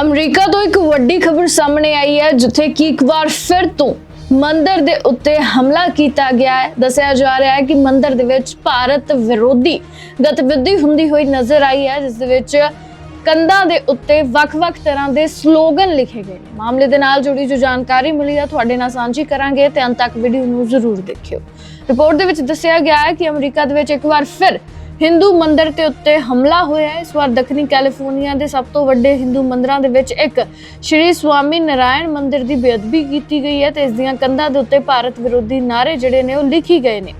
America ਤੋਂ ਇੱਕ ਵੱਡੀ ਖਬਰ ਸਾਹਮਣੇ ਆਈ ਹੈ, ਜਿੱਥੇ ਕਿ ਇੱਕ ਵਾਰ ਫਿਰ ਤੋਂ ਮੰਦਰ ਦੇ ਉੱਤੇ ਹਮਲਾ ਕੀਤਾ ਗਿਆ ਹੈ। ਦੱਸਿਆ ਜਾ ਰਿਹਾ ਹੈ ਕਿ ਮੰਦਰ ਦੇ ਵਿੱਚ ਭਾਰਤ ਵਿਰੋਧੀ ਗਤੀਵਿਧੀ ਹੁੰਦੀ ਹੋਈ ਨਜ਼ਰ ਆਈ ਹੈ, ਜਿਸ ਦੇ ਵਿੱਚ ਕੰਧਾਂ ਦੇ ਉੱਤੇ ਵੱਖ-ਵੱਖ ਤਰ੍ਹਾਂ ਦੇ ਸਲੋਗਨ ਲਿਖੇ ਗਏ ਨੇ। ਮਾਮਲੇ ਦੇ ਨਾਲ ਜੁੜੀ ਜੋ ਜਾਣਕਾਰੀ ਮਿਲੀ ਹੈ, ਤੁਹਾਡੇ ਨਾਲ ਸਾਂਝੀ ਕਰਾਂਗੇ। ਤੇ ਅੰਤ ਤੱਕ ਵੀਡੀਓ ਨੂੰ ਜ਼ਰੂਰ ਦੇਖਿਓ। ਰਿਪੋਰਟ ਦੇ ਵਿੱਚ ਦੱਸਿਆ ਗਿਆ ਹੈ ਕਿ ਅਮਰੀਕਾ ਦੇ ਵਿੱਚ ਇੱਕ ਵਾਰ ਫਿਰ ਹਿੰਦੂ ਮੰਦਰ ਤੇ ਉੱਤੇ ਹਮਲਾ ਹੋਇਆ ਹੈ। ਇਸ ਵਾਰ ਦੱਖਣੀ ਕੈਲੀਫੋਰਨੀਆ ਦੇ ਸਭ ਤੋਂ ਵੱਡੇ ਹਿੰਦੂ ਮੰਦਰਾਂ ਦੇ ਵਿੱਚ ਇੱਕ ਸ਼੍ਰੀ ਸਵਾਮੀ ਨਾਰਾਇਣ ਮੰਦਰ ਦੀ ਬੇਅਦਬੀ ਕੀਤੀ ਗਈ ਹੈ ਤੇ ਇਸ ਦੀਆਂ ਕੰਧਾਂ ਦੇ ਉੱਤੇ ਭਾਰਤ ਵਿਰੋਧੀ ਨਾਰੇ ਜਿਹੜੇ ਨੇ ਉਹ ਲਿਖੀ ਗਏ ਨੇ।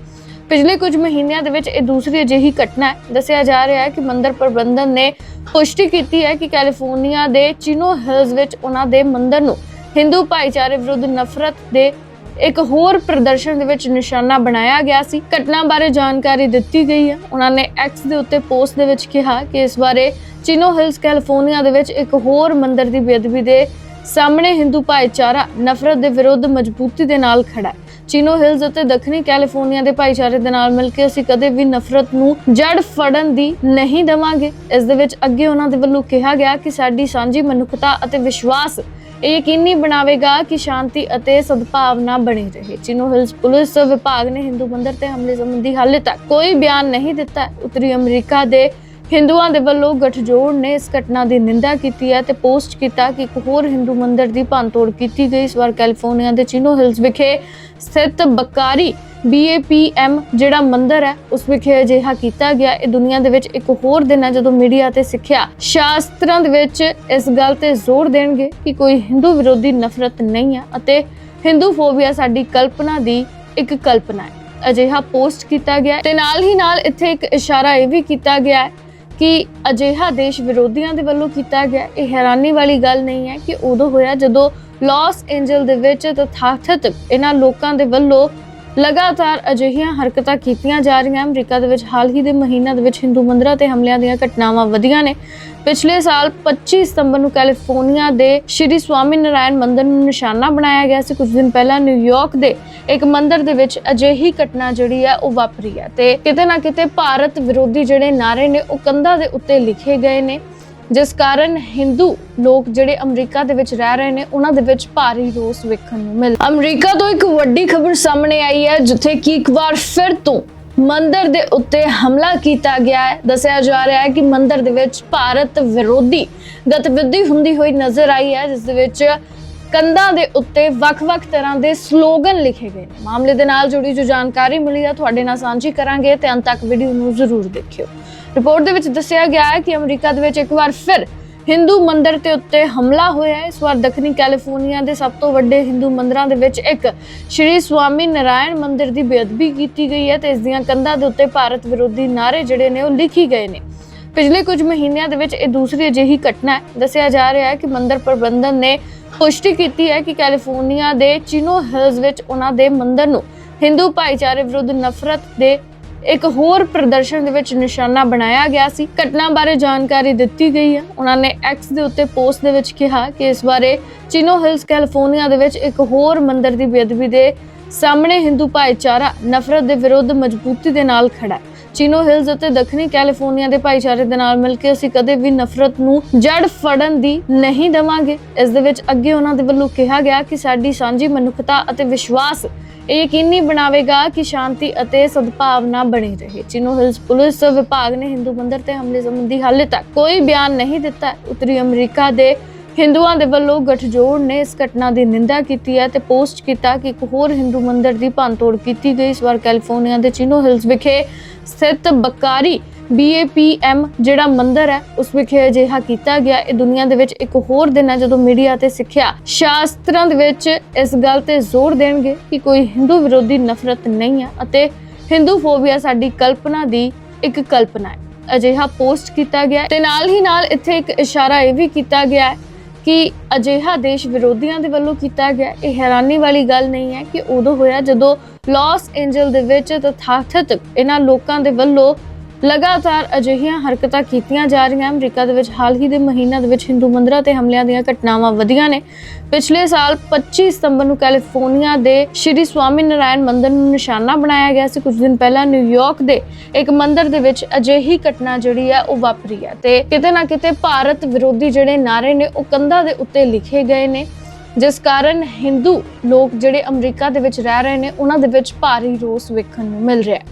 ਪਿਛਲੇ ਕੁਝ ਮਹੀਨਿਆਂ ਦੇ ਵਿੱਚ ਇਹ ਦੂਸਰੀ ਅਜਿਹੀ ਘਟਨਾ ਹੈ। ਦੱਸਿਆ ਜਾ ਰਿਹਾ ਹੈ ਕਿ ਮੰਦਰ ਪ੍ਰਬੰਧਨ ਨੇ ਪੁਸ਼ਟੀ ਕੀਤੀ ਹੈ ਕਿ ਕੈਲੀਫੋਰਨੀਆ ਦੇ ਚਿਨੋ ਹਿਲਜ਼ ਵਿੱਚ ਉਹਨਾਂ ਦੇ ਮੰਦਰ ਨੂੰ ਹਿੰਦੂ ਭਾਈਚਾਰੇ ਵਿਰੁੱਧ ਨਫ਼ਰਤ ਦੇ ਇੱਕ ਹੋਰ ਪ੍ਰਦਰਸ਼ਨ ਦੇ ਵਿੱਚ ਨਿਸ਼ਾਨਾ ਬਣਾਇਆ ਗਿਆ ਸੀ। ਘਟਨਾ ਬਾਰੇ ਜਾਣਕਾਰੀ ਦਿੱਤੀ ਗਈ ਹੈ। ਉਹਨਾਂ ਨੇ ਐਕਸ ਦੇ ਉੱਤੇ ਪੋਸਟ ਦੇ ਵਿੱਚ ਕਿਹਾ ਕਿ ਇਸ ਬਾਰੇ ਚਿਨੋ ਹਿਲਸ ਕੈਲੀਫੋਰਨੀਆ ਦੇ ਵਿੱਚ ਇੱਕ ਹੋਰ ਮੰਦਿਰ ਦੀ ਬੇਅਦਬੀ ਦੇ ਸਾਹਮਣੇ ਹਿੰਦੂ ਭਾਈਚਾਰਾ ਨਫ਼ਰਤ ਦੇ ਵਿਰੁੱਧ ਮਜ਼ਬੂਤੀ ਦੇ ਨਾਲ ਖੜਾ ਹੈ। ਚੀਨੋ ਹਿਲਜ਼ ਅਤੇ ਦੱਖਣੀ ਕੈਲੀਫੋਰਨੀਆ ਦੇ ਭਾਈਚਾਰੇ ਦੇ ਨਾਲ ਮਿਲ ਕੇ ਅਸੀਂ ਕਦੇ ਵੀ ਨਫ਼ਰਤ ਨੂੰ ਜੜ ਫੜਨ ਦੀ ਨਹੀਂ ਦੇਵਾਂਗੇ। ਇਸ ਦੇ ਵਿੱਚ ਅੱਗੇ ਉਹਨਾਂ ਦੇ ਵੱਲੋਂ ਕਿਹਾ ਗਿਆ ਕਿ ਸਾਡੀ ਸਾਂਝੀ ਮਨੁੱਖਤਾ ਅਤੇ ਵਿਸ਼ਵਾਸ ਇਹ ਯਕੀਨੀ ਬਣਾਵੇਗਾ ਕਿ ਸ਼ਾਂਤੀ ਅਤੇ ਸਦਭਾਵਨਾ ਬਣੀ ਰਹੇ। ਚਿਨੋ ਹਿਲਸ ਪੁਲਿਸ ਵਿਭਾਗ ਨੇ ਹਿੰਦੂ ਮੰਦਰ ਤੇ ਹਮਲੇ ਸੰਬੰਧੀ ਹਾਲੇ ਤੱਕ ਕੋਈ ਬਿਆਨ ਨਹੀਂ ਦਿੱਤਾ। ਉੱਤਰੀ ਅਮਰੀਕਾ ਦੇ ਹਿੰਦੂਆਂ ਦੇ ਵੱਲੋਂ ਗਠਜੋੜ ਨੇ ਇਸ ਘਟਨਾ ਦੀ ਨਿੰਦਾ ਕੀਤੀ ਹੈ ਤੇ ਪੋਸਟ ਕੀਤਾ ਕਿ ਇੱਕ ਹੋਰ ਹਿੰਦੂ ਮੰਦਰ ਦੀ ਭੰਨਤੋੜ ਕੀਤੀ ਗਈ। ਇਸ ਵਾਰ ਕੈਲੀਫੋਰਨੀਆ ਦੇ ਚਿਨੋ ਹਿਲਸ ਵਿਖੇ ਸਥਿਤ ਬਕਾਰੀ BAPM ਜਿਹੜਾ ਮੰਦਿਰ ਹੈ, ਉਸ ਵਿਖੇ ਅਜਿਹਾ ਕੀਤਾ ਗਿਆ। ਇਹ ਦੁਨੀਆ ਦੇ ਵਿੱਚ ਇੱਕ ਹੋਰ ਦਿਨ ਹੈ, ਜਦੋਂ ਮੀਡੀਆ ਤੇ ਸਿੱਖਿਆ ਸ਼ਾਸਤਰਾਂ ਦੇ ਵਿੱਚ ਇਸ ਗੱਲ ਤੇ ਜ਼ੋਰ ਦੇਣਗੇ ਕਿ ਕੋਈ ਹਿੰਦੂ ਵਿਰੋਧੀ ਨਫ਼ਰਤ ਨਹੀਂ ਹੈ ਅਤੇ ਹਿੰਦੂ ਫੋਬੀਆ ਸਾਡੀ ਕਲਪਨਾ ਦੀ ਇੱਕ ਕਲਪਨਾ ਹੈ। ਅਜਿਹਾ ਪੋਸਟ ਕੀਤਾ ਗਿਆ ਤੇ ਨਾਲ ਹੀ ਨਾਲ ਇੱਥੇ ਇੱਕ ਇਸ਼ਾਰਾ ਇਹ ਵੀ ਕੀਤਾ ਗਿਆ ਹੈ ਕਿ ਅਜਿਹਾ ਦੇਸ਼ ਵਿਰੋਧੀਆਂ ਦੇ ਵੱਲੋਂ ਕੀਤਾ ਗਿਆ ਇਹ ਹੈਰਾਨੀ ਵਾਲੀ ਗੱਲ ਨਹੀਂ ਹੈ ਕਿ ਉਦੋਂ ਹੋਇਆ ਜਦੋਂ ਲਾਸ ਐਂਜਲ ਦੇ ਵਿੱਚ ਤਥਾਕਥਿਤ ਇਹਨਾਂ ਲੋਕਾਂ ਦੇ ਵੱਲੋਂ ਲਗਾਤਾਰ ਅਜਿਹੀਆਂ ਹਰਕਤਾਂ ਕੀਤੀਆਂ ਜਾ ਰਹੀਆਂ। ਅਮਰੀਕਾ ਦੇ ਵਿੱਚ ਹਾਲ ਹੀ ਦੇ ਮਹੀਨਿਆਂ ਦੇ ਵਿੱਚ ਹਿੰਦੂ ਮੰਦਰਾਂ ਤੇ ਹਮਲਿਆਂ ਦੀਆਂ ਘਟਨਾਵਾਂ ਵਧੀਆਂ ਨੇ। ਪਿਛਲੇ ਸਾਲ 25 ਸਤੰਬਰ ਨੂੰ ਕੈਲੀਫੋਰਨੀਆ ਦੇ ਸ਼੍ਰੀ ਸਵਾਮੀ ਨਾਰਾਇਣ ਮੰਦਰ ਨੂੰ ਨਿਸ਼ਾਨਾ ਬਣਾਇਆ ਗਿਆ ਸੀ। ਕੁਝ ਦਿਨ ਪਹਿਲਾਂ ਨਿਊਯਾਰਕ ਦੇ ਇੱਕ ਮੰਦਰ ਦੇ ਵਿੱਚ ਅਜਿਹੀ ਘਟਨਾ ਜਿਹੜੀ ਹੈ ਉਹ ਵਾਪਰੀ ਹੈ ਤੇ ਕਿਤੇ ਨਾ ਕਿਤੇ ਭਾਰਤ ਵਿਰੋਧੀ ਜਿਹੜੇ ਨਾਰੇ ਨੇ ਉਹ ਕੰਧਾਂ ਦੇ ਉੱਤੇ ਲਿਖੇ ਗਏ ਨੇ। ਜਿਸ ਕਾਰਨ ਹਿੰਦੂ ਲੋਕ ਜਿਹੜੇ ਅਮਰੀਕਾ ਦੇ ਵਿੱਚ ਰਹਿ ਰਹੇ ਨੇ, ਉਹਨਾਂ ਦੇ ਵਿੱਚ ਭਾਰੀ ਰੋਸ ਵੇਖਣ ਨੂੰ ਮਿਲ ਅਮਰੀਕਾ ਤੋਂ ਇੱਕ ਵੱਡੀ ਖਬਰ ਸਾਹਮਣੇ ਆਈ ਹੈ, ਜਿੱਥੇ ਕਿ ਇੱਕ ਵਾਰ ਫਿਰ ਤੋਂ ਮੰਦਰ ਦੇ ਉੱਤੇ ਹਮਲਾ ਕੀਤਾ ਗਿਆ ਹੈ। ਦੱਸਿਆ ਜਾ ਰਿਹਾ ਹੈ ਕਿ ਮੰਦਰ ਦੇ ਵਿੱਚ ਭਾਰਤ ਵਿਰੋਧੀ ਗਤੀਵਿਧੀ ਹੁੰਦੀ ਹੋਈ ਨਜ਼ਰ ਆਈ ਹੈ, ਜਿਸ ਦੇ ਵਿੱਚ ਕੰਧਾਂ ਦੇ ਉੱਤੇ ਵੱਖ-ਵੱਖ ਤਰ੍ਹਾਂ ਦੇ ਸਲੋਗਨ ਲਿਖੇ ਗਏ ਨੇ। ਮਾਮਲੇ ਦੇ ਨਾਲ ਜੁੜੀ ਜੋ ਜਾਣਕਾਰੀ ਮਿਲੀ ਹੈ ਤੁਹਾਡੇ ਨਾਲ ਸਾਂਝੀ ਕਰਾਂਗੇ ਤੇ ਅੰਤ ਤੱਕ ਵੀਡੀਓ ਨੂੰ ਜ਼ਰੂਰ ਦੇਖਿਓ। ਰਿਪੋਰਟ ਦੇ ਵਿੱਚ ਦੱਸਿਆ ਗਿਆ ਹੈ ਕਿ ਅਮਰੀਕਾ ਦੇ ਵਿੱਚ ਇੱਕ ਵਾਰ ਫਿਰ ਹਿੰਦੂ ਮੰਦਰ ਤੇ ਉੱਤੇ ਹਮਲਾ ਹੋਇਆ ਹੈ। ਇਸ ਵਾਰ ਦੱਖਣੀ ਕੈਲੀਫੋਰਨੀਆ ਦੇ ਸਭ ਤੋਂ ਵੱਡੇ ਹਿੰਦੂ ਮੰਦਰਾਂ ਦੇ ਵਿੱਚ ਇੱਕ ਸ਼੍ਰੀ ਸਵਾਮੀ ਨਾਰਾਇਣ ਮੰਦਰ ਦੀ ਬੇਅਦਬੀ ਕੀਤੀ ਗਈ ਹੈ ਤੇ ਇਸ ਦੀਆਂ ਕੰਧਾਂ ਦੇ ਉੱਤੇ ਭਾਰਤ ਵਿਰੋਧੀ ਨਾਰੇ ਜਿਹੜੇ ਨੇ ਉਹ ਲਿਖੀ ਗਏ ਨੇ। ਪਿਛਲੇ ਕੁਝ ਮਹੀਨਿਆਂ ਦੇ ਵਿੱਚ ਇਹ ਦੂਸਰੀ ਅਜਿਹੀ ਘਟਨਾ ਹੈ। ਦੱਸਿਆ ਜਾ ਰਿਹਾ ਹੈ ਕਿ ਮੰਦਰ ਪ੍ਰਬੰਧਨ ਨੇ ਪੁਸ਼ਟੀ ਕੀਤੀ ਹੈ ਕਿ ਕੈਲੀਫੋਰਨੀਆ ਦੇ ਚਿਨੋ ਹਿਲਜ਼ ਵਿੱਚ ਉਹਨਾਂ ਦੇ ਮੰਦਰ ਨੂੰ ਹਿੰਦੂ ਭਾਈਚਾਰੇ ਵਿਰੁੱਧ ਨਫ਼ਰਤ ਦੇ ਇੱਕ ਹੋਰ ਪ੍ਰਦਰਸ਼ਨ ਦੇ ਵਿੱਚ ਨਿਸ਼ਾਨਾ ਬਣਾਇਆ ਗਿਆ ਸੀ। ਘਟਨਾ ਬਾਰੇ ਜਾਣਕਾਰੀ ਦਿੱਤੀ ਗਈ ਹੈ। ਉਹਨਾਂ ਨੇ ਐਕਸ ਦੇ ਉੱਤੇ ਪੋਸਟ ਦੇ ਵਿੱਚ ਕਿਹਾ ਕਿ ਇਸ ਬਾਰੇ ਚਿਨੋ ਹਿਲਸ ਕੈਲੀਫੋਰਨੀਆ ਦੇ ਵਿੱਚ ਇੱਕ ਹੋਰ ਮੰਦਰ ਦੀ ਬੇਅਦਬੀ ਦੇ ਸਾਹਮਣੇ ਹਿੰਦੂ ਭਾਈਚਾਰਾ ਨਫ਼ਰਤ ਦੇ ਵਿਰੁੱਧ ਮਜ਼ਬੂਤੀ ਦੇ ਨਾਲ ਖੜਾ ਹੈ। ਚਿਨੋ ਹਿਲਸ ਅਤੇ ਦੱਖਣੀ ਕੈਲੀਫੋਰਨੀਆ ਦੇ ਭਾਈਚਾਰੇ ਦੇ ਨਾਲ ਮਿਲ ਕੇ ਅਸੀਂ ਕਦੇ ਵੀ ਨਫ਼ਰਤ ਨੂੰ ਜੜ ਫੜਨ ਦੀ ਨਹੀਂ ਦੇਵਾਂਗੇ। ਇਸ ਦੇ ਵਿੱਚ ਅੱਗੇ ਉਹਨਾਂ ਦੇ ਵੱਲੋਂ ਕਿਹਾ ਗਿਆ ਕਿ ਸਾਡੀ ਸਾਂਝੀ ਮਨੁੱਖਤਾ ਅਤੇ ਵਿਸ਼ਵਾਸ ਇਹ ਯਕੀਨੀ ਬਣਾਵੇਗਾ ਕਿ ਸ਼ਾਂਤੀ ਅਤੇ ਸਦਭਾਵਨਾ ਬਣੀ ਰਹੇ। ਚਿਨੋ ਹਿਲਸ ਪੁਲਿਸ ਵਿਭਾਗ ਨੇ ਹਿੰਦੂ ਮੰਦਿਰ ਤੇ ਹਮਲੇ ਸੰਬੰਧੀ ਹਾਲੇ ਤੱਕ ਕੋਈ ਬਿਆਨ ਨਹੀਂ ਦਿੱਤਾ। ਉੱਤਰੀ ਅਮਰੀਕਾ ਦੇ ਹਿੰਦੂਆਂ ਦੇ ਵੱਲੋਂ ਗਠਜੋੜ ਨੇ ਇਸ ਘਟਨਾ ਦੀ ਨਿੰਦਾ ਕੀਤੀ ਹੈ ਤੇ ਪੋਸਟ ਕੀਤਾ ਕਿ ਇੱਕ ਹੋਰ ਹਿੰਦੂ ਮੰਦਿਰ ਦੀ ਭੰਨਤੋੜ ਕੀਤੀ ਗਈ। ਇਸ ਵਾਰ ਕੈਲੀਫੋਰਨੀਆ ਦੇ ਚੀਨੋ ਹਿਲਸ ਵਿਖੇ ਸਥਿਤ ਬਕਾਰੀ BAPM ਜਿਹੜਾ ਮੰਦਰ ਹੈ, ਉਸ ਵਿਖੇ ਅਜਿਹਾ ਕੀਤਾ ਗਿਆ। ਇਹ ਦੁਨੀਆ ਦੇ ਵਿੱਚ ਇੱਕ ਹੋਰ ਦਿਨ ਹੈ ਜਦੋਂ ਮੀਡੀਆ ਤੇ ਸਿੱਖਿਆ ਸ਼ਾਸਤਰਾਂ ਦੇ ਵਿੱਚ ਇਸ ਗੱਲ ਤੇ ਜ਼ੋਰ ਦੇਣਗੇ ਕਿ ਕੋਈ ਹਿੰਦੂ ਵਿਰੋਧੀ ਨਫ਼ਰਤ ਨਹੀਂ ਹੈ ਅਤੇ ਹਿੰਦੂ ਫੋਬੀਆ ਸਾਡੀ ਕਲਪਨਾ ਦੀ ਇੱਕ ਕਲਪਨਾ ਹੈ। ਅਜਿਹਾ ਪੋਸਟ ਕੀਤਾ ਗਿਆ ਤੇ ਨਾਲ ਹੀ ਨਾਲ ਇੱਥੇ ਇੱਕ ਇਸ਼ਾਰਾ ਇਹ ਵੀ ਕੀਤਾ ਗਿਆ ਹੈ ਕਿ ਅਜਿਹਾ ਦੇਸ਼ ਵਿਰੋਧੀਆਂ ਦੇ ਵੱਲੋਂ ਕੀਤਾ ਗਿਆ, ਇਹ ਹੈਰਾਨੀ ਵਾਲੀ ਗੱਲ ਨਹੀਂ ਹੈ ਕਿ ਉਦੋਂ ਹੋਇਆ ਜਦੋਂ ਲਾਸ ਐਂਜਲ ਦੇ ਵਿੱਚ ਤਥਾਥਿਤ ਇਹਨਾਂ ਲੋਕਾਂ ਦੇ ਵੱਲੋਂ ਲਗਾਤਾਰ ਅਜਿਹੀਆਂ ਹਰਕਤਾਂ ਕੀਤੀਆਂ ਜਾ ਰਹੀਆਂ। ਅਮਰੀਕਾ ਦੇ ਵਿੱਚ ਹਾਲ ਹੀ ਦੇ ਮਹੀਨਿਆਂ ਦੇ ਵਿੱਚ ਹਿੰਦੂ ਮੰਦਰਾਂ ਤੇ ਹਮਲਿਆਂ ਦੀਆਂ ਘਟਨਾਵਾਂ ਵਧੀਆਂ ਨੇ। ਪਿਛਲੇ ਸਾਲ 25 ਸਤੰਬਰ ਨੂੰ ਕੈਲੀਫੋਰਨੀਆ ਦੇ ਸ਼੍ਰੀ ਸਵਾਮੀ ਨਾਰਾਇਣ ਮੰਦਰ ਨੂੰ ਨਿਸ਼ਾਨਾ ਬਣਾਇਆ ਗਿਆ ਸੀ। ਕੁਝ ਦਿਨ ਪਹਿਲਾਂ ਨਿਊਯਾਰਕ ਦੇ ਇੱਕ ਮੰਦਰ ਦੇ ਵਿੱਚ ਅਜਿਹੀ ਘਟਨਾ ਜਿਹੜੀ ਹੈ ਉਹ ਵਾਪਰੀ ਹੈ ਤੇ ਕਿਤੇ ਨਾ ਕਿਤੇ ਭਾਰਤ ਵਿਰੋਧੀ ਜਿਹੜੇ ਨਾਰੇ ਨੇ ਉਹ ਕੰਧਾਂ ਦੇ ਉੱਤੇ ਲਿਖੇ ਗਏ ਨੇ। ਜਿਸ ਕਾਰਨ ਹਿੰਦੂ ਲੋਕ ਜਿਹੜੇ ਅਮਰੀਕਾ ਦੇ ਵਿੱਚ ਰਹਿ ਰਹੇ ਨੇ, ਉਹਨਾਂ ਦੇ ਵਿੱਚ ਭਾਰੀ ਰੋਸ ਵੇਖਣ ਨੂੰ ਮਿਲ ਰਿਹਾ ਹੈ।